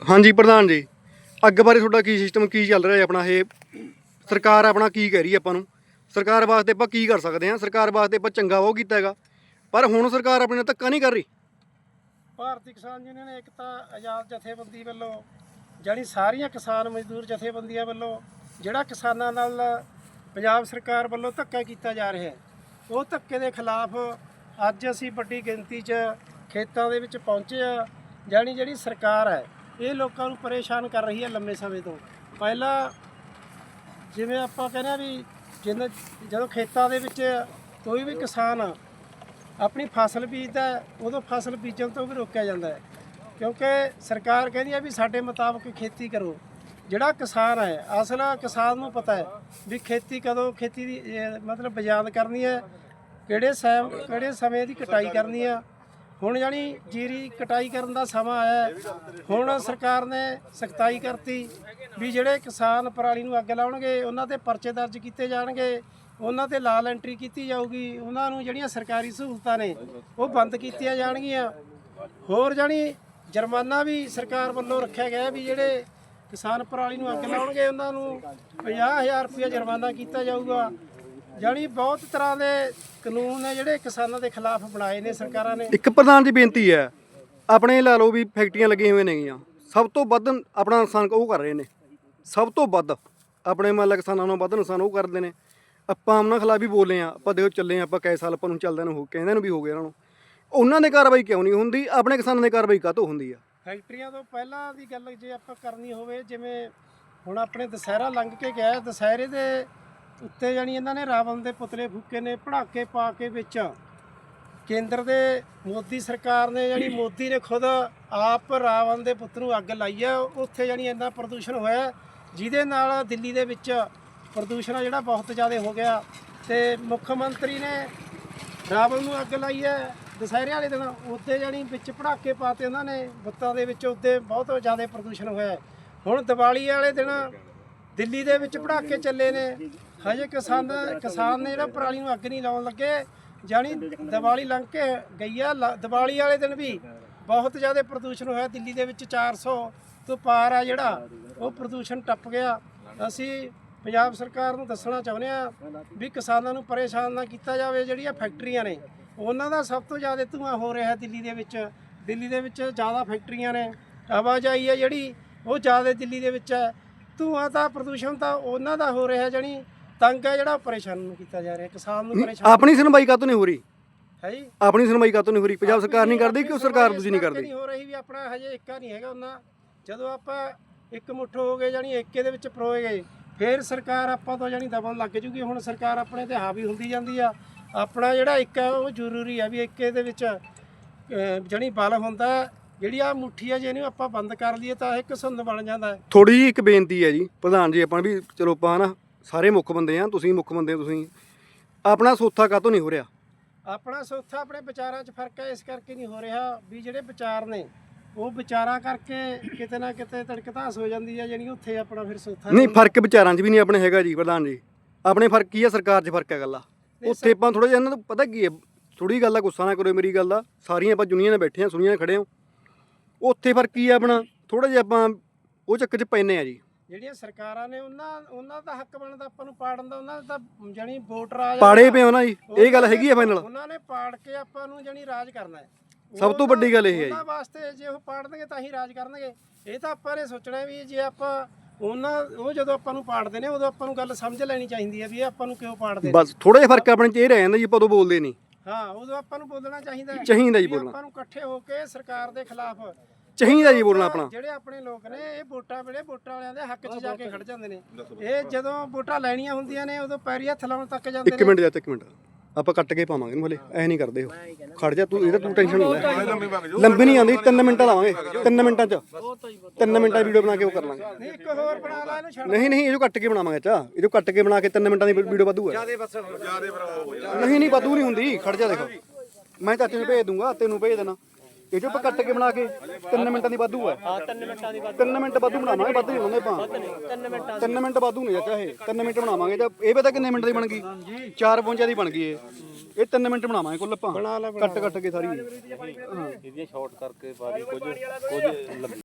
ਹਾਂਜੀ, ਪ੍ਰਧਾਨ ਜੀ। ਅੱਗ ਬਾਰੇ ਤੁਹਾਡਾ ਕੀ ਸਿਸਟਮ ਕੀ ਚੱਲ ਰਿਹਾ ਹੈ ਆਪਣਾ? ਇਹ ਸਰਕਾਰ ਆਪਣਾ ਕੀ ਕਹਿ ਰਹੀ ਹੈ ਆਪਾਂ ਨੂੰ? ਸਰਕਾਰ ਵਾਸਤੇ ਆਪਾਂ ਕੀ ਕਰ ਸਕਦੇ ਹਾਂ? ਸਰਕਾਰ ਵਾਸਤੇ ਆਪਾਂ ਚੰਗਾ ਉਹ ਕੀਤਾ ਹੈਗਾ। ਪਰ ਹੁਣ ਸਰਕਾਰ ਆਪਣੇ ਨਾਲ ਧੱਕਾ ਨਹੀਂ ਕਰ ਰਹੀ। ਭਾਰਤੀ ਕਿਸਾਨ ਯੂਨੀਅਨ ਏਕਤਾ ਆਜ਼ਾਦ ਜਥੇਬੰਦੀ ਵੱਲੋਂ, ਜਾਣੀ ਸਾਰੀਆਂ ਕਿਸਾਨ ਮਜ਼ਦੂਰ ਜਥੇਬੰਦੀਆਂ ਵੱਲੋਂ, ਜਿਹੜਾ ਕਿਸਾਨਾਂ ਨਾਲ ਪੰਜਾਬ ਸਰਕਾਰ ਵੱਲੋਂ ਧੱਕਾ ਕੀਤਾ ਜਾ ਰਿਹਾ ਹੈ, ਉਹ ਧੱਕੇ ਦੇ ਖਿਲਾਫ ਅੱਜ ਅਸੀਂ ਵੱਡੀ ਗਿਣਤੀ 'ਚ ਖੇਤਾਂ ਦੇ ਵਿੱਚ ਪਹੁੰਚੇ ਆ ਜਾਣੀ ਜਿਹੜੀ ਸਰਕਾਰ ਹੈ ਇਹ ਲੋਕਾਂ ਨੂੰ ਪਰੇਸ਼ਾਨ ਕਰ ਰਹੀ ਹੈ ਲੰਮੇ ਸਮੇਂ ਤੋਂ। ਪਹਿਲਾਂ ਜਿਵੇਂ ਆਪਾਂ ਕਹਿੰਦੇ ਆ ਵੀ ਜਿੰਨ ਜਦੋਂ ਖੇਤਾਂ ਦੇ ਵਿੱਚ ਕੋਈ ਵੀ ਕਿਸਾਨ ਆਪਣੀ ਫਸਲ ਬੀਜਦਾ ਉਦੋਂ ਫਸਲ ਬੀਜਣ ਤੋਂ ਵੀ ਰੋਕਿਆ ਜਾਂਦਾ ਹੈ। ਕਿਉਂਕਿ ਸਰਕਾਰ ਕਹਿੰਦੀ ਹੈ ਵੀ ਸਾਡੇ ਮੁਤਾਬਕ ਖੇਤੀ ਕਰੋ। ਜਿਹੜਾ ਕਿਸਾਨ ਹੈ, ਅਸਲ ਕਿਸਾਨ ਨੂੰ ਪਤਾ ਹੈ ਵੀ ਖੇਤੀ ਕਦੋਂ ਖੇਤੀ ਦੀ ਮਤਲਬ ਬਜਾਦ ਕਰਨੀ ਹੈ, ਕਿਹੜੇ ਸਮ ਕਿਹੜੇ ਸਮੇਂ ਦੀ ਕਟਾਈ ਕਰਨੀ ਆ ਹੁਣ ਜਾਨੀ ਜੀਰੀ ਕਟਾਈ ਕਰਨ ਦਾ ਸਮਾਂ ਆਇਆ ਹੈ। ਹੁਣ ਸਰਕਾਰ ਨੇ ਸਖਤਾਈ ਕਰਤੀ ਵੀ ਜਿਹੜੇ ਕਿਸਾਨ ਪਰਾਲੀ ਨੂੰ ਅੱਗ ਲਾਉਣਗੇ, ਉਹਨਾਂ ਤੇ ਪਰਚੇ ਦਰਜ ਕੀਤੇ ਜਾਣਗੇ, ਉਹਨਾਂ ਤੇ ਲਾਲ ਐਂਟਰੀ ਕੀਤੀ ਜਾਊਗੀ, ਉਹਨਾਂ ਨੂੰ ਜਿਹੜੀਆਂ ਸਰਕਾਰੀ ਸਹੂਲਤਾਂ ਨੇ, ਉਹ ਬੰਦ ਕੀਤੀਆਂ ਜਾਣਗੀਆਂ ਹੋਰ ਜਾਨੀ ਜੁਰਮਾਨਾ ਵੀ ਸਰਕਾਰ ਵੱਲੋਂ ਰੱਖਿਆ ਗਿਆ ਹੈ ਵੀ ਜਿਹੜੇ ਕਿਸਾਨ ਪਰਾਲੀ ਨੂੰ ਅੱਗ ਲਾਉਣਗੇ, ਉਹਨਾਂ ਨੂੰ 50000 ਰੁਪਏ ਜੁਰਮਾਨਾ ਕੀਤਾ ਜਾਊਗਾ ਜਾਨੀ ਬਹੁਤ ਤਰ੍ਹਾਂ ਦੇ ਕਾਨੂੰਨ ਨੇ ਜਿਹੜੇ ਕਿਸਾਨਾਂ ਦੇ ਖਿਲਾਫ ਬਣਾਏ ਨੇ ਸਰਕਾਰਾਂ ਨੇ। ਇੱਕ ਪ੍ਰਧਾਨ ਜੀ ਬੇਨਤੀ ਹੈ ਆਪਣੇ ਲਾ ਲਓ ਵੀ ਫੈਕਟਰੀਆਂ ਲੱਗੀਆਂ ਹੋਈਆਂ ਨੇਗੀਆਂ। ਸਭ ਤੋਂ ਵੱਧ ਆਪਣਾ ਨੁਕਸਾਨ ਉਹ ਕਰ ਰਹੇ ਨੇ। ਸਭ ਤੋਂ ਵੱਧ ਆਪਣੇ ਮਤਲਬ ਕਿਸਾਨਾਂ ਨੂੰ ਵੱਧ ਨੁਕਸਾਨ ਉਹ ਕਰਦੇ ਨੇ। ਆਪਾਂ ਉਹਨਾਂ ਖਿਲਾਫ ਵੀ ਬੋਲੇ ਆ ਆਪਾਂ ਦੇਖੋ ਚੱਲੇ ਆ ਆਪਾਂ ਕਈ ਸਾਲ ਆਪਾਂ ਨੂੰ ਚੱਲਦਿਆਂ ਨੂੰ ਹੋ ਕਹਿੰਦੇ ਨੂੰ ਵੀ ਹੋ ਗਿਆ ਇਹਨਾਂ ਨੂੰ। ਉਹਨਾਂ ਦੇ ਕਾਰਵਾਈ ਕਿਉਂ ਨਹੀਂ ਹੁੰਦੀ? ਆਪਣੇ ਕਿਸਾਨਾਂ ਦੀ ਕਾਰਵਾਈ ਕਾਹਤੋਂ ਹੁੰਦੀ ਆ? ਫੈਕਟਰੀਆਂ ਤੋਂ ਪਹਿਲਾਂ ਦੀ ਗੱਲ ਜੇ ਆਪਾਂ ਕਰਨੀ ਹੋਵੇ ਜਿਵੇਂ ਹੁਣ ਆਪਣੇ ਦੁਸਹਿਰਾ ਲੰਘ ਕੇ ਗਿਆ ਦੁਸਹਿਰੇ ਦੇ ਉੱਤੇ ਜਾਣੀ ਇਹਨਾਂ ਨੇ ਰਾਵਣ ਦੇ ਪੁਤਲੇ ਫੂਕੇ ਨੇ, ਪੜਾਕੇ ਪਾ ਕੇ ਵਿੱਚ ਕੇਂਦਰ ਦੇ ਮੋਦੀ ਸਰਕਾਰ ਨੇ ਜਾਣੀ ਮੋਦੀ ਨੇ ਖੁਦ ਆਪ ਰਾਵਣ ਦੇ ਪੁੱਤ ਨੂੰ ਅੱਗ ਲਾਈ ਹੈ ਉੱਥੇ ਜਾਣੀ ਇੰਨਾ ਪ੍ਰਦੂਸ਼ਣ ਹੋਇਆ, ਜਿਹਦੇ ਨਾਲ ਦਿੱਲੀ ਦੇ ਵਿੱਚ ਪ੍ਰਦੂਸ਼ਣ ਜਿਹੜਾ ਬਹੁਤ ਜ਼ਿਆਦਾ ਹੋ ਗਿਆ ਤੇ ਮੁੱਖ ਮੰਤਰੀ ਨੇ ਰਾਵਣ ਨੂੰ ਅੱਗ ਲਾਈ ਹੈ ਦੁਸਹਿਰੇ ਵਾਲੇ ਦਿਨ। ਉੱਤੇ ਜਾਣੀ ਵਿੱਚ ਪੜਾਕੇ ਪਾਤੇ ਉਹਨਾਂ ਨੇ, ਬੁੱਤਾਂ ਦੇ ਵਿੱਚ ਉੱਤੇ ਬਹੁਤ ਜ਼ਿਆਦਾ ਪ੍ਰਦੂਸ਼ਣ ਹੋਇਆ। ਹੁਣ ਦੀਵਾਲੀ ਵਾਲੇ ਦਿਨ ਦਿੱਲੀ ਦੇ ਵਿੱਚ ਪੜਾਕੇ ਚੱਲੇ ਨੇ। ਹਜੇ ਕਿਸਾਨ ਕਿਸਾਨ ਨੇ ਜਿਹੜਾ ਪਰਾਲੀ ਨੂੰ ਅੱਗ ਨਹੀਂ ਲਾਉਣ ਲੱਗੇ। ਜਾਣੀ ਦੀਵਾਲੀ ਲੰਘ ਕੇ ਗਈ ਆ। ਲ- ਦੀਵਾਲੀ ਵਾਲੇ ਦਿਨ ਵੀ ਬਹੁਤ ਜ਼ਿਆਦਾ ਪ੍ਰਦੂਸ਼ਣ ਹੋਇਆ। ਦਿੱਲੀ ਦੇ ਵਿੱਚ 400 ਤੋਂ ਪਾਰ ਆ ਜਿਹੜਾ, ਉਹ ਪ੍ਰਦੂਸ਼ਣ ਟੱਪ ਗਿਆ। ਅਸੀਂ ਪੰਜਾਬ ਸਰਕਾਰ ਨੂੰ ਦੱਸਣਾ ਚਾਹੁੰਦੇ ਆ ਵੀ ਕਿਸਾਨਾਂ ਨੂੰ ਪਰੇਸ਼ਾਨ ਨਾ ਕੀਤਾ ਜਾਵੇ। ਜਿਹੜੀਆਂ ਫੈਕਟਰੀਆਂ ਨੇ, ਉਹਨਾਂ ਦਾ ਸਭ ਤੋਂ ਜ਼ਿਆਦਾ ਧੂਆਂ ਹੋ ਰਿਹਾ ਦਿੱਲੀ ਦੇ ਵਿੱਚ। ਦਿੱਲੀ ਦੇ ਵਿੱਚ ਜ਼ਿਆਦਾ ਫੈਕਟਰੀਆਂ ਨੇ। ਆਵਾਜਾਈ ਹੈ ਜਿਹੜੀ, ਉਹ ਜ਼ਿਆਦਾ ਦਿੱਲੀ ਦੇ ਵਿੱਚ ਹੈ ਧੂਆਂ ਤਾਂ ਪ੍ਰਦੂਸ਼ਣ ਤਾਂ ਉਹਨਾਂ ਦਾ ਹੋ ਰਿਹਾ ਜਾਣੀ ਤੰਗ ਹੈ ਜਿਹੜਾ ਪਰੇਸ਼ਾਨ ਨੂੰ ਕੀਤਾ ਜਾ ਰਿਹਾ ਕਿਸਾਨ ਨੂੰ ਪਰੇਸ਼ਾਨ ਆਪਣੀ ਸੁਣਵਾਈ ਕਾਹਤੋਂ ਨਹੀਂ ਹੋ ਰਹੀ? ਹੈ ਜੀ। ਆਪਣੀ ਸੁਣਵਾਈ ਕਾਹਤੋਂ ਨਹੀਂ ਹੋ ਰਹੀ? ਪੰਜਾਬ ਸਰਕਾਰ ਨਹੀਂ ਕਰਦੀ ਕਿ ਉਹ ਸਰਕਾਰ ਦੂਜੀ ਨਹੀਂ ਕਰਦੀ? ਨਹੀਂ ਹੋ ਰਹੀ ਵੀ ਆਪਣਾ ਹਜੇ ਇੱਕਾ ਨਹੀਂ ਹੈਗਾ ਉਹਨਾਂ। ਜਦੋਂ ਆਪਾਂ ਇੱਕ ਮੁੱਠ ਹੋ ਗਏ ਜਾਨੀ ਏਕੇ ਦੇ ਵਿੱਚ ਪਰੋਏ ਗਏ ਫਿਰ ਸਰਕਾਰ ਆਪਾਂ ਤੋਂ ਜਾਨੀ ਦਬਣ ਲੱਗ ਜੂਗੀ। ਹੁਣ ਸਰਕਾਰ ਆਪਣੇ ਤੇ ਹਾਵੀ ਹੁੰਦੀ ਜਾਂਦੀ ਆ। ਆਪਣਾ ਜਿਹੜਾ ਇੱਕ ਹੈ ਉਹ ਜ਼ਰੂਰੀ ਆ ਵੀ ਏਕੇ ਦੇ ਵਿੱਚ ਜਾਨੀ ਬਲ ਹੁੰਦਾ। ਜਿਹੜੀ ਆ ਮੁੱਠੀ ਆ ਜੇ ਇਹਨੂੰ ਆਪਾਂ ਬੰਦ ਕਰ ਲਈਏ ਤਾਂ ਇੱਕ ਸੁੰਨ ਬਣ ਜਾਂਦਾ ਹੈ। ਥੋੜੀ ਜਿਹੀ ਇੱਕ ਬੇਨਤੀ ਹੈ ਜੀ ਪ੍ਰਧਾਨ ਜੀ ਆਪਾਂ ਵੀ ਚਲੋ ਆਪਾਂ ਨਾ ਸਾਰੇ ਮੁੱਖ ਬੰਦੇ ਆ ਤੁਸੀਂ ਮੁੱਖ ਬੰਦੇ ਹੋ ਤੁਸੀਂ। ਆਪਣਾ ਸੋਥਾ ਕਾਹਤੋਂ ਨਹੀਂ ਹੋ ਰਿਹਾ? ਆਪਣਾ ਸੋਥਾ ਆਪਣੇ ਵਿਚਾਰਾਂ 'ਚ ਫ਼ਰਕ ਹੈ ਇਸ ਕਰਕੇ ਨਹੀਂ ਹੋ ਰਿਹਾ ਵੀ ਜਿਹੜੇ ਵਿਚਾਰ ਨੇ ਉਹ ਵਿਚਾਰਾਂ ਕਰਕੇ ਕਿਤੇ ਨਾ ਕਿਤੇ ਤੜਕਤਾਸ ਹੋ ਜਾਂਦੀ ਹੈ ਜਿਹੜੀ ਉੱਥੇ ਆਪਣਾ ਫਿਰ ਸੋਥਾ ਨਹੀਂ ਫ਼ਰਕ ਵਿਚਾਰਾਂ 'ਚ ਵੀ ਨਹੀਂ ਆਪਣੇ ਹੈਗਾ ਜੀ ਪ੍ਰਧਾਨ ਜੀ। ਆਪਣੇ ਫ਼ਰਕ ਕੀ ਹੈ ਸਰਕਾਰ 'ਚ ਫ਼ਰਕ ਹੈ ਗੱਲਾਂ ਉੱਥੇ ਆਪਾਂ ਥੋੜਾ ਜਿਹਾ ਇਹਨਾਂ ਨੂੰ ਪਤਾ ਕੀ ਹੈ ਥੋੜੀ ਗੱਲ ਦਾ ਗੁੱਸਾ ਨਾ ਕਰੋ ਮੇਰੀ ਗੱਲ ਦਾ। ਸਾਰੀਆਂ ਆਪਾਂ ਜੁਨੀਆਂ ਨੇ ਬੈਠੇ ਆ ਸੁਣੀਆਂ ਖੜੇ ਹਾਂ। ਉੱਥੇ ਫ਼ਰਕ ਕੀ ਹੈ ਆਪਣਾ? ਥੋੜਾ ਜਿਹਾ ਆਪਾਂ ਉਹ ਚੱਕਰ 'ਚ ਪੈਨੇ ਆ ਜੀ। ਜਿਹੜੀਆਂ ਸਰਕਾਰਾਂ ਨੇ ਉਹਨਾਂ ਉਹਨਾਂ ਦਾ ਹੱਕ ਬਣਦਾ ਆਪਾਂ ਨੂੰ ਪਾੜਨ ਦਾ ਉਹਨਾਂ ਦਾ ਜਾਨੀ ਵੋਟਰ ਆ ਪਾੜੇ ਹੋ ਨਾ ਜੀ। ਇਹ ਗੱਲ ਹੈਗੀ ਹੈ ਫਾਈਨਲ ਉਹਨਾਂ ਨੇ ਪਾੜ ਕੇ ਆਪਾਂ ਨੂੰ ਜਾਨੀ ਰਾਜ ਕਰਨਾ ਹੈ। ਸਭ ਤੋਂ ਵੱਡੀ ਗੱਲ ਇਹ ਹੈ ਜੀ। ਉਹਨਾਂ ਵਾਸਤੇ ਜੇ ਉਹ ਪਾੜਨਗੇ ਤਾਂ ਹੀ ਰਾਜ ਕਰਨਗੇ। ਇਹ ਤਾਂ ਆਪਾਂ ਨੇ ਸੋਚਣਾ ਵੀ ਜੇ ਆਪਾਂ ਉਹਨਾਂ ਉਹ ਜਦੋਂ ਆਪਾਂ ਨੂੰ ਪਾੜਦੇ ਨੇ ਉਦੋਂ ਆਪਾਂ ਨੂੰ ਗੱਲ ਸਮਝ ਲੈਣੀ ਚਾਹੀਦੀ ਹੈ ਵੀ ਇਹ ਆਪਾਂ ਨੂੰ ਕਿਉਂ ਪਾੜਦੇ ਨੇ। ਬਸ ਥੋੜਾ ਜਿਹਾ ਫ਼ਰਕ ਆਪਣੇ 'ਚ ਇਹ ਰਹਿ ਜਾਂਦਾ ਜੀ ਆਪਾਂ ਉਦੋਂ ਬੋਲਦੇ ਨਹੀਂ। ਹਾਂ ਉਦੋਂ ਆਪਾਂ ਨੂੰ ਬੋਲਣਾ ਚਾਹੀਦਾ ਹੈ ਚਾਹੀਦਾ ਜੀ ਵੀ ਬੋਲਣਾ। ਆਪਾਂ ਨੂੰ ਇਕੱਠੇ ਹੋ ਕੇ ਸਰਕਾਰ ਦੇ ਖਿਲਾਫ ਚਾਹੀਦਾ ਜੀ ਬੋਲਣਾ ਆਪਣਾ। ਜਿਹੜੇ ਆਪਣੇ ਲੋਕ ਨੇ ਇਹ ਵੋਟਾਂ ਵੇਲੇ ਵੋਟਾਂ ਵਾਲਿਆਂ ਦੇ ਹੱਕ 'ਚ ਜਾ ਕੇ ਖੜ ਜਾਂਦੇ ਨੇ। ਇਹ ਜਦੋਂ ਵੋਟਾਂ ਲੈਣੀਆਂ ਹੁੰਦੀਆਂ ਨੇ ਉਦੋਂ ਪੈਰੀ ਹੱਥ ਲਾਉਣ ਤੱਕ ਜਾਂਦੇ ਇੱਕ ਮਿੰਟ ਜਾ ਇੱਕ ਮਿੰਟ। ਆਪਾਂ ਕੱਟ ਕੇ ਪਾਵਾਂਗੇ ਇਹਨੂੰ ਹਲੇ ਐ ਨਹੀਂ ਕਰਦੇ ਹੋ ਖੜ ਜਾ ਤੂੰ ਇਹਦਾ ਤੂੰ ਟੈਨਸ਼ਨ ਨਾ ਲੈ। ਲੰਬੀ ਨਹੀਂ ਆਉਂਦੀ 3 ਮਿੰਟਾਂ ਲਾਵਾਂਗੇ 3 ਮਿੰਟਾਂ ਚ। 3 ਮਿੰਟਾਂ ਵੀਡੀਓ ਬਣਾ ਕੇ ਉਹ ਕਰ ਲਾਂਗੇ। ਨਹੀਂ ਇੱਕ ਹੋਰ ਬਣਾ ਲਾ ਇਹਨੂੰ ਛੱਡ। ਨਹੀਂ ਨਹੀਂ ਇਹਨੂੰ ਕੱਟ ਕੇ ਬਣਾਵਾਂਗੇ ਚਾ ਇਹਨੂੰ ਕੱਟ ਕੇ ਬਣਾ ਕੇ 3 ਮਿੰਟਾਂ ਦੀ ਵੀਡੀਓ ਵਾਧੂ ਹੈ ਨਹੀਂ ਨਹੀਂ ਵਾਧੂ ਨਹੀਂ ਹੁੰਦੀ। ਖੜ ਜਾ ਦੇਖੋ। ਮੈਂ ਚਾਚੇ ਨੂੰ ਭੇਜ ਦੂੰਗਾ ਤੈਨੂੰ ਭੇਜ ਦੇਣਾ। ਇਹ ਜੋ ਕੱਟ ਕੇ ਬਣਾ ਕੇ 3 ਮਿੰਟਾਂ ਦੀ ਵਾਧੂ ਹੈ ਹਾਂ 3 ਮਿੰਟਾਂ ਦੀ ਵਾਧੂ 3 ਮਿੰਟ ਵਾਧੂ ਬਣਾਵਾਂਗੇ ਵੱਧ ਨਹੀਂ ਬਣਾਉਂਦੇ ਆਪਾਂ। 3 ਮਿੰਟ 3 ਮਿੰਟ ਵਾਧੂ ਨਹੀਂ ਚਾਚਾ ਇਹ। 3 ਮਿੰਟ ਬਣਾਵਾਂਗੇ ਜਾਂ ਇਹ ਪਤਾ ਕਿੰਨੇ ਮਿੰਟ ਦੀ ਬਣ ਗਈ? 4 ਪੌਂਚਾਂ ਦੀ ਬਣ ਗਈ ਇਹ। ਇਹ 3 ਮਿੰਟ ਬਣਾਵਾਂਗੇ ਕੁੱਲ ਆਪਾਂ। ਕੱਟ ਕੱਟ ਕੇ ਸਾਰੀ। ਇਹਦੀਆਂ ਸ਼ਾਰਟ ਕਰਕੇ ਦੀ ਕੁਝ ਕੁਝ